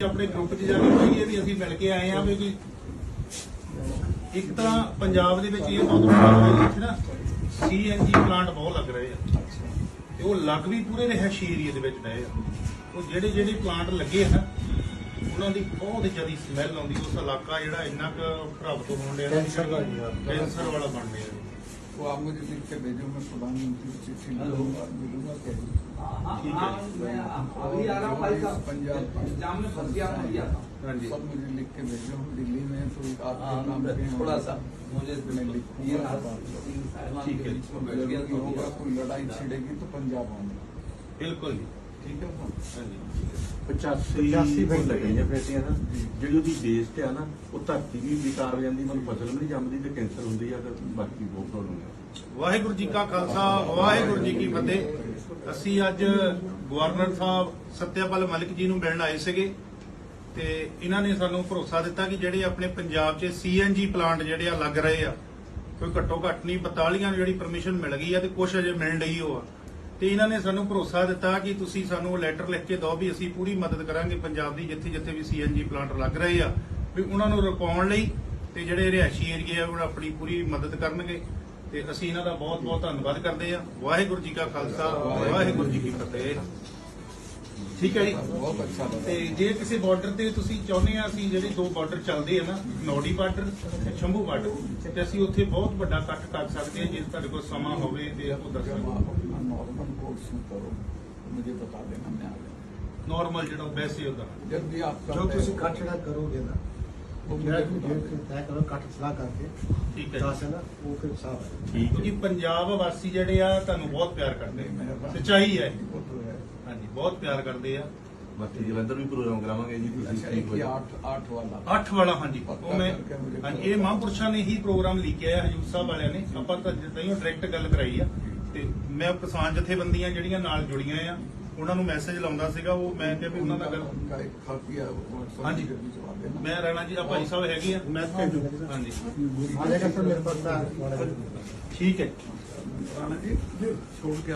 ਆਪਣੇ ਗਰੁੱਪ 'ਚ ਜਾ ਕੇ ਕਹੀਏ ਵੀ ਅਸੀਂ ਮਿਲ ਕੇ ਆਏ ਆ ਵੀ ਇੱਕ ਤਾਂ ਪੰਜਾਬ ਦੇ ਵਿੱਚ ਇਹ ਬਹੁਤ ਵੱਡਾ ਇੱਥੇ ਨਾ ਸੀਐਨਜੀ ਪਲਾਂਟ ਬਹੁਤ ਲੱਗ ਰਹੇ ਆ। ਤੇ ਉਹ ਲੱਗ ਵੀ ਪੂਰੇ ਰਿਹਾਇਸ਼ੀ ਏਰੀਆ ਦੇ ਵਿੱਚ ਡਏ ਆ ਉਹ ਜਿਹੜੇ ਜਿਹੜੇ ਪਲਾਂਟ ਲੱਗੇ ਆ ਨਾ ਉਹਨਾਂ ਦੀ ਬਹੁਤ ਜ਼ਿਆਦਾ ਸਮੈਲ ਆਉਂਦੀ ਉਸ ਇਲਾਕਾ ਜਿਹੜਾ ਇੰਨਾ ਕੁ ਪ੍ਰਭਾਵਿਤ ਹੋਣ ਡਿਆ ਕੈਂਸਰ ਵਾਲੀ ਆ। ਕੈਂਸਰ ਵਾਲਾ ਬਣ ਰਿਹਾ। तो आप मुझे लिख के भेजो मैं प्रधानमंत्री से चिट्ठी मिलूँगा पंजाब मुझे लिख के भेजो हूँ दिल्ली में तो थोड़ा सा मुझे है कोई लड़ाई छिड़ेगी तो पंजाब आऊँगा। बिल्कुल। ਠੀਕ ਖਾਲਸਾ ਵਾਹਿਗੁਰੂ ਅਸੀਂ ਅੱਜ ਗਵਰਨਰ ਸਾਹਿਬ ਸਤਿਆਪਾਲ ਮਲਿਕ ਜੀ ਨੂੰ ਮਿਲਣ ਆਏ ਸੀਗੇ ਤੇ ਇਹਨਾਂ ਨੇ ਸਾਨੂੰ ਭਰੋਸਾ ਦਿੱਤਾ ਕਿ ਜਿਹੜੇ ਆਪਣੇ ਪੰਜਾਬ 'ਚ ਸੀਐਨਜੀ ਪਲਾਂਟ ਜਿਹੜੇ ਆ ਲੱਗ ਰਹੇ ਆ ਕੋਈ ਘੱਟੋ ਘੱਟ ਨਹੀਂ 42 ਜਿਹੜੀ ਪਰਮਿਸ਼ਨ ਮਿਲ ਗਈ ਆ ਤੇ ਕੁਝ ਅਜੇ ਮਿਲਣ ਰਹੀ ਹੋ ਆ। ਤੇ ਇਹਨਾਂ ਨੇ ਸਾਨੂੰ ਭਰੋਸਾ ਦਿੱਤਾ ਕਿ ਤੁਸੀਂ ਸਾਨੂੰ ਲੈਟਰ ਲਿਖ ਕੇ ਦਿਓ ਵੀ ਅਸੀਂ ਪੂਰੀ ਮਦਦ ਕਰਾਂਗੇ ਪੰਜਾਬ ਦੀ, ਜਿੱਥੇ ਜਿੱਥੇ ਵੀ ਸੀਐਨਜੀ ਪਲਾਂਟ ਲੱਗ ਰਹੇ ਆ। ਵੀ ਉਹਨਾਂ ਨੂੰ ਰੁਕਾਉਣ ਲਈ ਤੇ ਜਿਹੜੇ ਰਿਹਾਇਸ਼ੀ ਏਰੀਆ ਉਹ ਆਪਣੀ ਪੂਰੀ ਮਦਦ ਕਰਨਗੇ। ਤੇ ਅਸੀਂ ਇਹਨਾਂ ਦਾ ਬਹੁਤ ਬਹੁਤ ਧੰਨਵਾਦ ਕਰਦੇ ਆ। ਵਾਹਿਗੁਰੂ ਜੀ ਕਾ ਖਾਲਸਾ, ਵਾਹਿਗੁਰੂ ਜੀ ਕੀ ਫਤਿਹ। ਠੀਕ ਹੈ ਜੀ? ਬਹੁਤ ਅੱਛਾ ਤੇ ਜੇ ਕਿਸੇ ਬਾਰਡਰ ਤੇ ਤੁਸੀਂ ਚਾਹੁੰਦੇ ਆ, ਅਸੀਂ ਜਿਹੜੇ ਦੋ ਬਾਰਡਰ ਚੱਲਦੇ ਆ ਨਾ, ਨੌੜੀ ਬਾਰਡਰ ਤੇ ਸ਼ੰਭੂ ਬਾਰਡਰ ਤੇ ਅਸੀਂ ਉੱਥੇ ਬਹੁਤ ਵੱਡਾ ਕੱਟ ਕਰ ਸਕਦੇ ਆ, ਜੇ ਤੁਹਾਡੇ ਕੋਲ ਸਮਾਂ ਹੋਵੇ ਤੇ ਉਹ ਦੱਸਣਾ उसमें करो मुझे बता देना मैं आ जाऊँ नॉर्मल जो वैसे होता जब भी आपका जो किसी का छड़ा करोगे ना ਉਹ ਜਿਹੜਾ ਤੈਅ ਕਰੋ ਕੱਟ ਸਲਾਹ ਕਰਕੇ ਠੀਕ ਹੈ ਦੱਸ ਨਾ ਉਹ ਫਿਰ ਸਾਫ਼ ਠੀਕ ਹੈ। ਪੰਜਾਬ ਵਾਸੀ ਜਿਹੜੇ ਆ ਤੁਹਾਨੂੰ ਬਹੁਤ ਪਿਆਰ ਕਰਦੇ ਸਚਾਈ ਹੈ। ਹਾਂਜੀ ਬਹੁਤ ਪਿਆਰ ਕਰਦੇ ਆ। ਬਾਕੀ ਜਲੰਧਰ ਵੀ ਪ੍ਰੋਗਰਾਮ ਕਰਾਵਾਂਗੇ ਜੀ ਤੁਸੀਂ ਠੀਕ ਹੋ 8 8 ਵਾਲਾ। 8 ਵਾਲਾ ਹਾਂਜੀ। ਉਹ ਮੈਂ ਹਾਂਜੀ ਇਹ ਮਹਾਂਪੁਰਸ਼ਾਂ ਨੇ ਹੀ ਪ੍ਰੋਗਰਾਮ ਲਿਖਿਆ ਹੈ ਹਜੂਰ ਸਾਹਿਬ ਵਾਲਿਆਂ ਨੇ। ਆਪਾਂ ਤਾਂ ਜਿੱਦਾਂ ਹੀ ਡਾਇਰੈਕਟ ਗੱਲ ਕਰਾਈ ਆ। ਤੇ ਮੈਂ ਕਿਸਾਨ ਜਥੇਬੰਦੀਆਂ ਜਿਹੜੀਆਂ ਨਾਲ ਜੁੜੀਆਂ ਆ ਉਹਨਾਂ ਨੂੰ ਮੈਸੇਜ ਲਾਉਂਦਾ ਸੀਗਾ ਉਹ ਮੈਂ ਕਿਹਾ ਵੀ ਉਹਨਾਂ ਦਾ ਗੱਲ ਖਾਤੀ ਆ ਹਾਂਜੀ। ਮੈਂ ਰਾਣਾ ਜੀ ਆ ਭਾਈ ਸਾਹਿਬ ਹੈਗੇ ਆ ਮੈਂ ਹਾਂਜੀ। ਠੀਕ ਹੈ। ਰਾਣਾ ਜੀ ਛੋੜ ਕੇ